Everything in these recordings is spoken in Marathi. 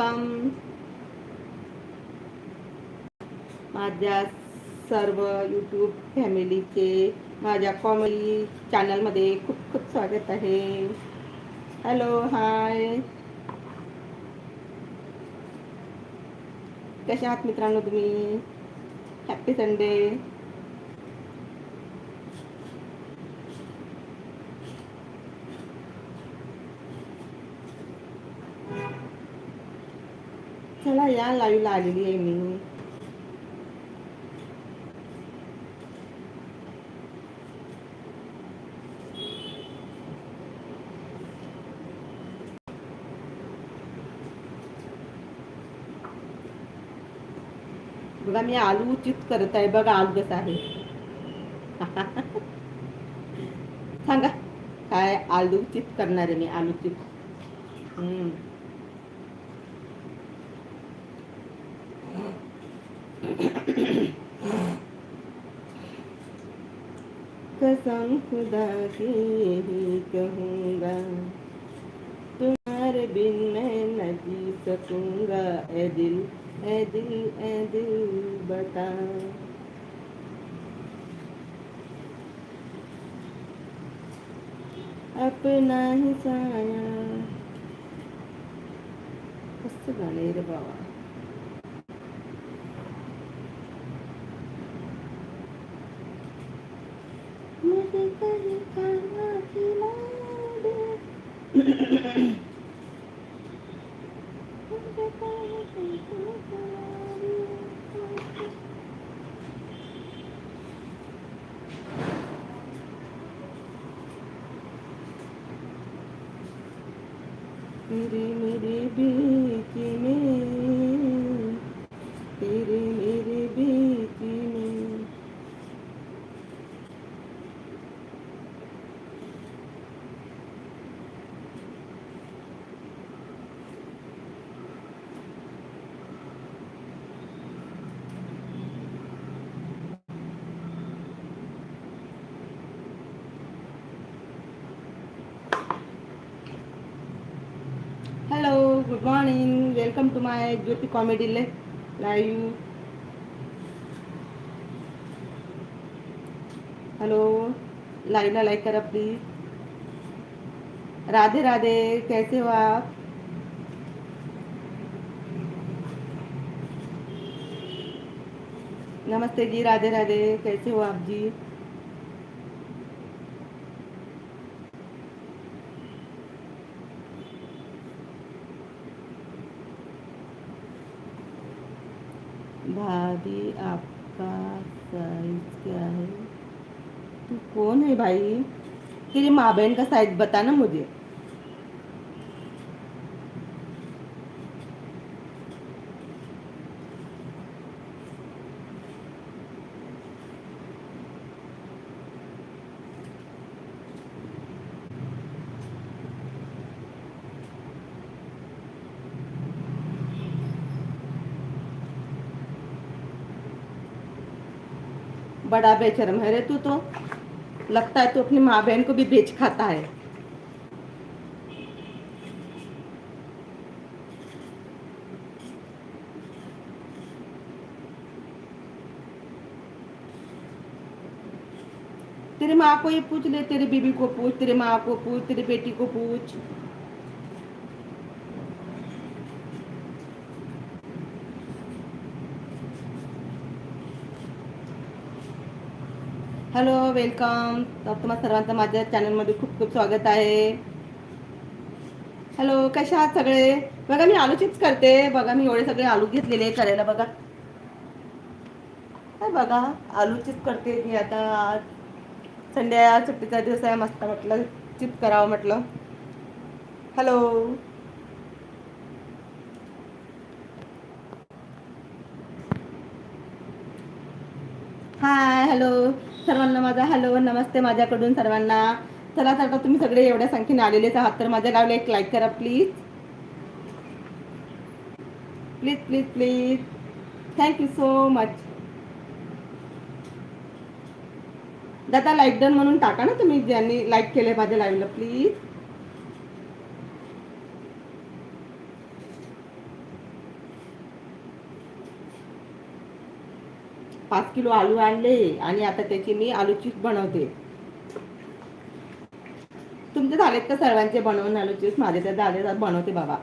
वेलकम. माझ्या सर्व यूट्यूब फॅमिलीचे माझ्या कॉमेडी चॅनलमध्ये खूप खूप स्वागत आहे. हॅलो हाय कशा आहात मित्रांनो तुम्ही? हॅपी संडे चला या लाईव्हला आलेली आहे मी. बघा मी आलू चित करत आहे. बघा आलू कसं आहे. सांगा काय आलू चित करणार आहे मी आलू चिप्स? कसम खुदा की ही कहूँगा? तुम्हारे बिन मैं न जी सकूँगा। ए दिल ए दिल ए दिल बता। अपना ही साया। मस्त गाणं रे बाबा. मुझे good morning welcome to my Jyoti comedy live hello लाईव्हला लाईक करा प्लीज़ राधे राधे. कैसे हो आप? नमस्ते जी, राधे राधे. कैसे हो आप जी? भाभी आपका साइज क्या है? तू कौन है भाई? तेरी माँ बहन का साइज बता ना मुझे। बड़ा बेचरम है रे तू तो। लगता है तू अपनी माँ बहन को भी बेच खाता है। तेरी माँ को ये पूछ ले, तेरी बीबी को पूछ, तेरी माँ को पूछ, तेरी बेटी को पूछ। हॅलो वेलकम तुम्हा सर्वांचं माझ्या चॅनलमध्ये खूप खूप स्वागत आहे. हॅलो कशा आहात सगळे? बघा मी आलू चिप्स करते. बघा मी एवढे सगळे आलू घेतलेले करायला बघा. काय बघा आलू चिप्स करते मी आता. आज संडे सुट्टीचा दिवस आहे मस्त म्हटलं चिप्स करावं म्हटलं. हॅलो हाय हॅलो सर्वांना माझा हॅलो नमस्ते माझ्याकडून सर्वांना. चला तर तुम्ही सगळे एवढ्या संख्येने आलेलेच आहात तर माझ्या लावले एक लाईक करा please please please please thank you so much दादा लाईक डन म्हणून टाका ना तुम्ही ज्यांनी लाईक केले माझ्या लाईव्हला प्लीज पाच किलो आलू आणले आणि आता त्याची मी आलू चिप्स बनवते. तुमचे झालेत का सर्वांचे बनवून आलू चिप्स माझे तर झाले बनवते बाबा.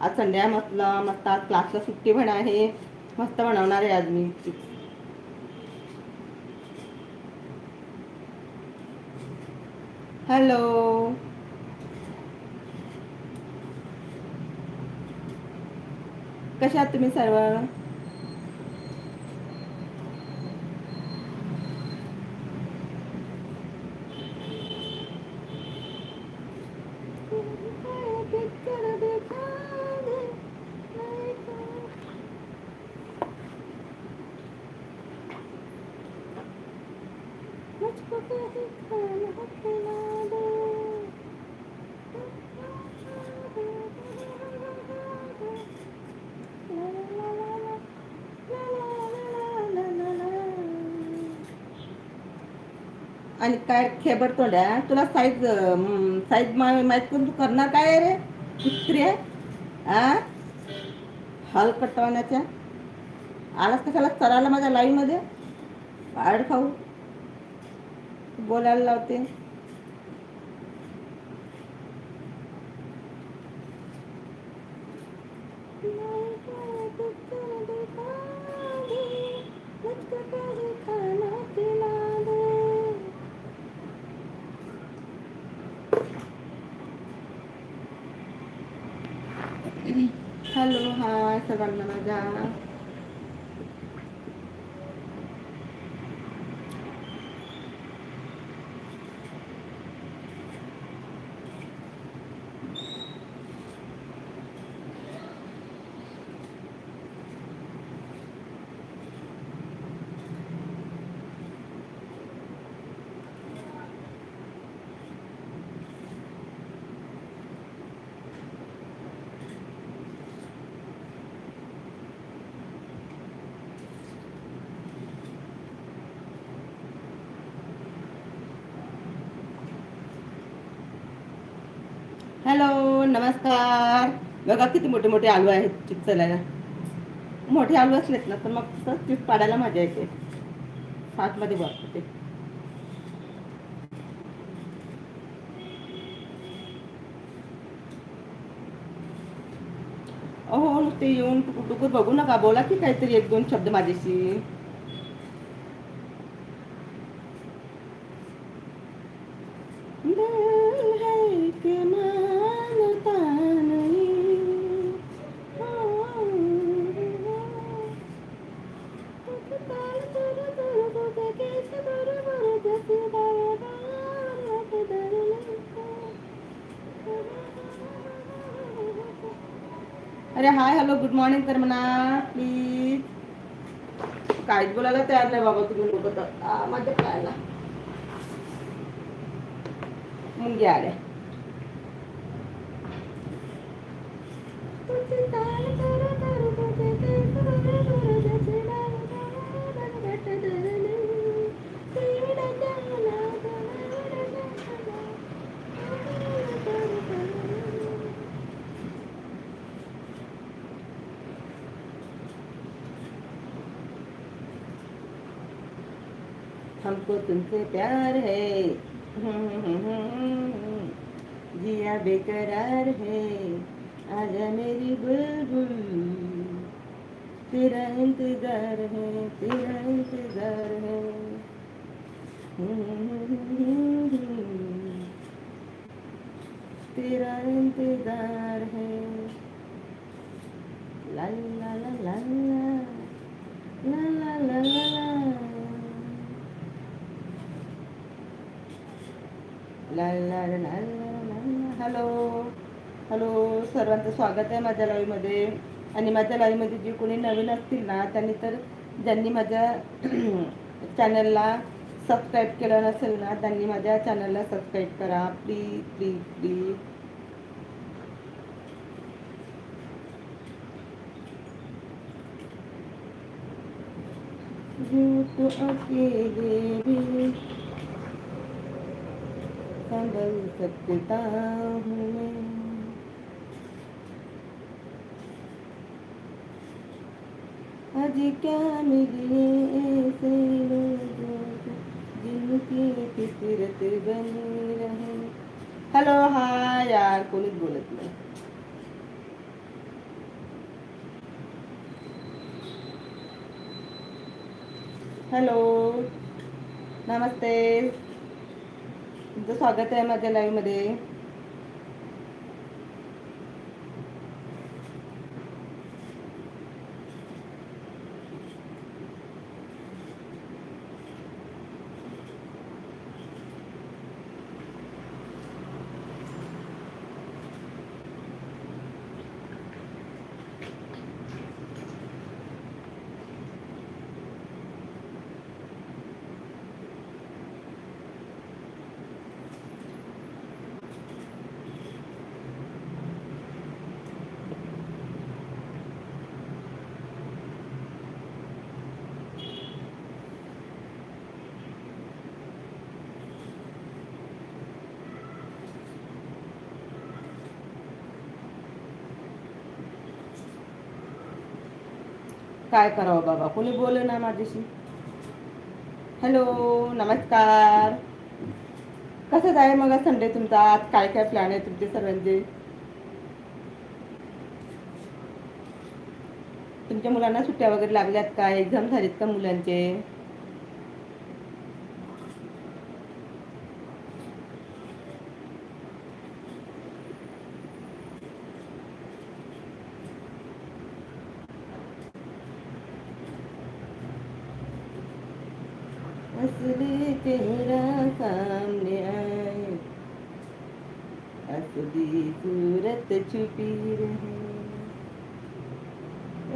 आज संडे म्हटलं मस्त आज क्लासला सुट्टी पण आहे. मस्त बनवणार आहे आज मी चिप्स हॅलो. कशा आहात तुम्ही सर्व? आणि काय खेबर तोंड्या? तुला साईज साईज माहीत करून तू करणार काय रे? कुत्री आहे? आ? हल कटवण्याच्या आलास कशाला? चरायला माझ्या लाईव्हमध्ये पाड खाऊ. बोलायला लावते हॅलो हाय सर्वांना माझ्या हॅलो नमस्कार. बघा किती मोठे मोठे आलू आहेत चिप्स चालायला मोठे आलू असलेत ना तर मग तसं चिप्स पाडायला मजा येते. सातमध्ये बघतो ते. अहो नुसते येऊन टुकूर टुकूर बघू नका. बोला की काहीतरी एक दोन शब्द माझ्याशी. अरे हाय हॅलो गुड मॉर्निंग तर म्हणा प्लीज काहीच बोलायला तयार नाही बाबा तुम्ही लोक तर. माझ्या पायाला. मुंग्या आल्या. हमको तुमसे प्यार है। जिया बेकरार है। आजा मेरी बुलबुल। तेरा इंतज़ार है, तेरा इंतज़ार है। तेरा इंतज़ार है। ला ला ला ला ला हॅलो हॅलो सर्वांचं स्वागत आहे माझ्या लाईव्हमध्ये आणि माझ्या लाईव्हमध्ये जे कोणी नवीन असतील ना त्यांनी तर ज्यांनी माझ्या चॅनलला सबस्क्राईब केलं नसेल ना त्यांनी माझ्या चॅनलला सबस्क्राईब करा प्लीज प्लीज प्लीज यूं तो अकेले भी संभल सकता हूँ। आज क्या मिले ऐसे लोगों जिनकी फितरत बनी रहे। हॅलो हा यार कोणीच बोलत नाही हॅलो, नमस्ते। तुमचं स्वागत आहे माझ्या लाईव्हमध्ये काय करावं बाबा? कोणी बोल ना माझ्याशी? हॅलो नमस्कार. कसं आहे मग संडे तुमचा? आज काय काय प्लॅन आहे तुमचे सर्वांचे? तुमच्या मुलांना सुट्ट्या वगैरे लागल्यात का? एक्झाम झालीत का मुलांचे असली चेहरा सामने आए असली सूरत छुपी रहे।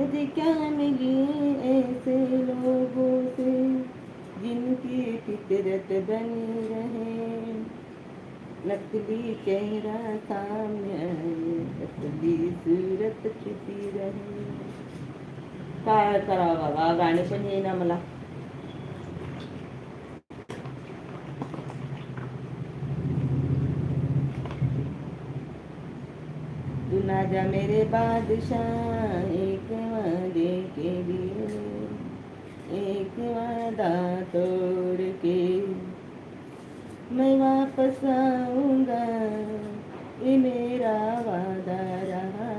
यदि क्या मिली ऐसे लोगों से जिनकी फितरत बनी रहे। नकली चेहरा सामने आए नकली सूरत छुपी रहे। काय करावं बाबा गाणे पण येईना मला. तू ना जा मेरे बादशाह, एक वादे के लिए, एक वादा तोड़ के। मैं वापस आऊँगा, ये मेरा वादा रहा,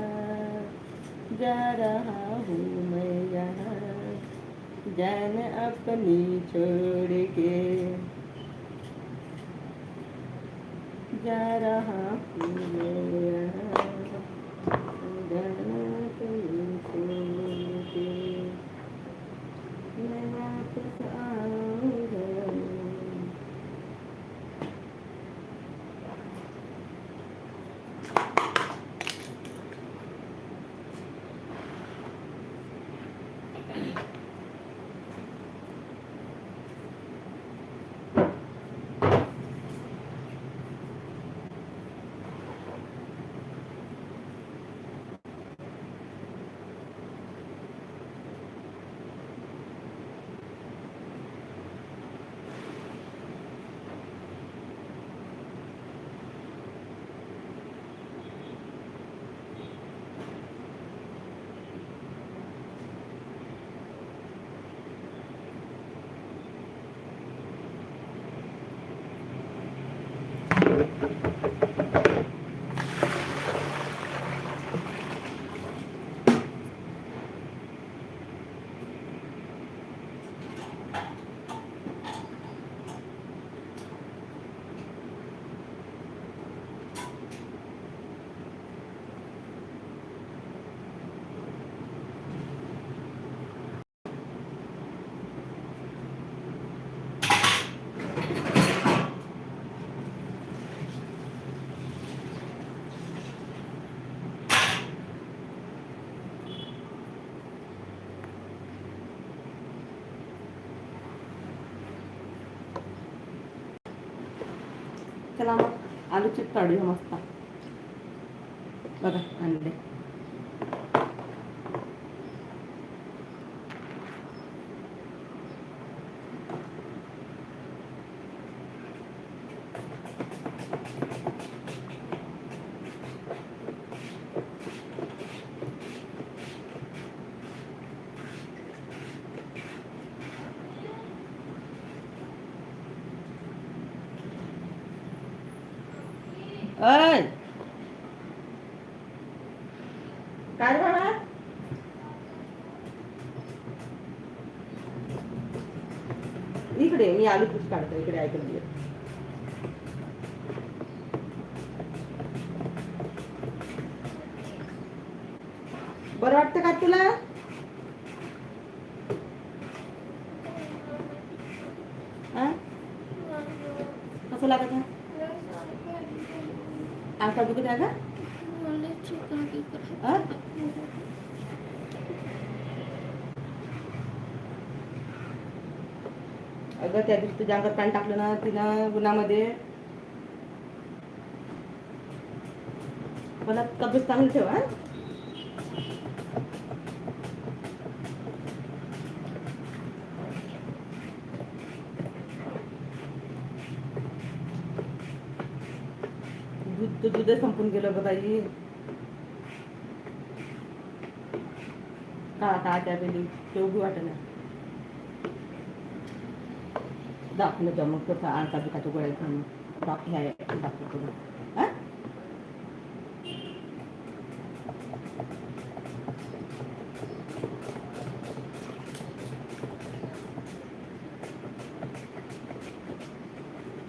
जा रहा हूँ मैं यहाँ, जान अपनी छोड़ के। जा रहा हूँ मैं यहाँ। चला मग. आलू चिप काढूया मस्त बघा आणले अय. काय बाळा इकडे मी आलू पुस काढतो इकडे ऐकून घे. बरं वाटतं का तुला? कसं लागत? का हा? अगं त्या दिवशी तुझ्या अंगात पाणी टाकलं ना तिनं उन्हामध्ये मला तब्येत चांगली ठेवा तर दूध संपून गेलं ग बाई का का त्या बेली तेवढी वाटत नाही दाखवलं जमग कसं आणता बिकाच्या गोळ्या खाणं. दाख ह्या दाखवतो हा?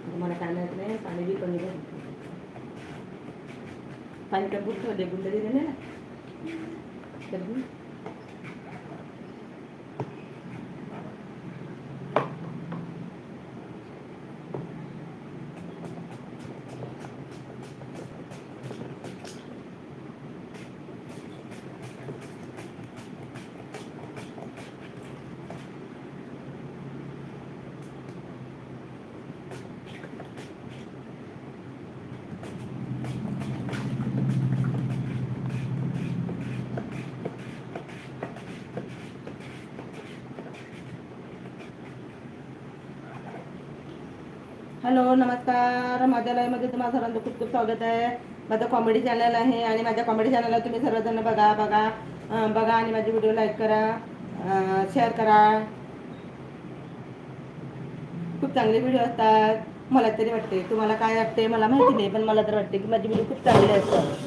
तुम्हाला काय माहीत नाही पाणी बी कमी झालं. पाणी काय बुट ठेवले गुंडरी दिले ना तर हॅलो नमस्कार. माझ्या लाईव्हमध्ये तुम्हाला सर्वांचं खूप खूप स्वागत आहे. माझं कॉमेडी चॅनल आहे आणि माझ्या कॉमेडी चॅनलला तुम्ही सर्वजण बघा बघा. बघा आणि माझे व्हिडिओ लाईक करा. शेअर करा. खूप चांगले व्हिडिओ असतात. मला तरी वाटते तुम्हाला काय वाटते मला माहिती नाही पण मला तर वाटते की माझी व्हिडिओ खूप चांगले असतात.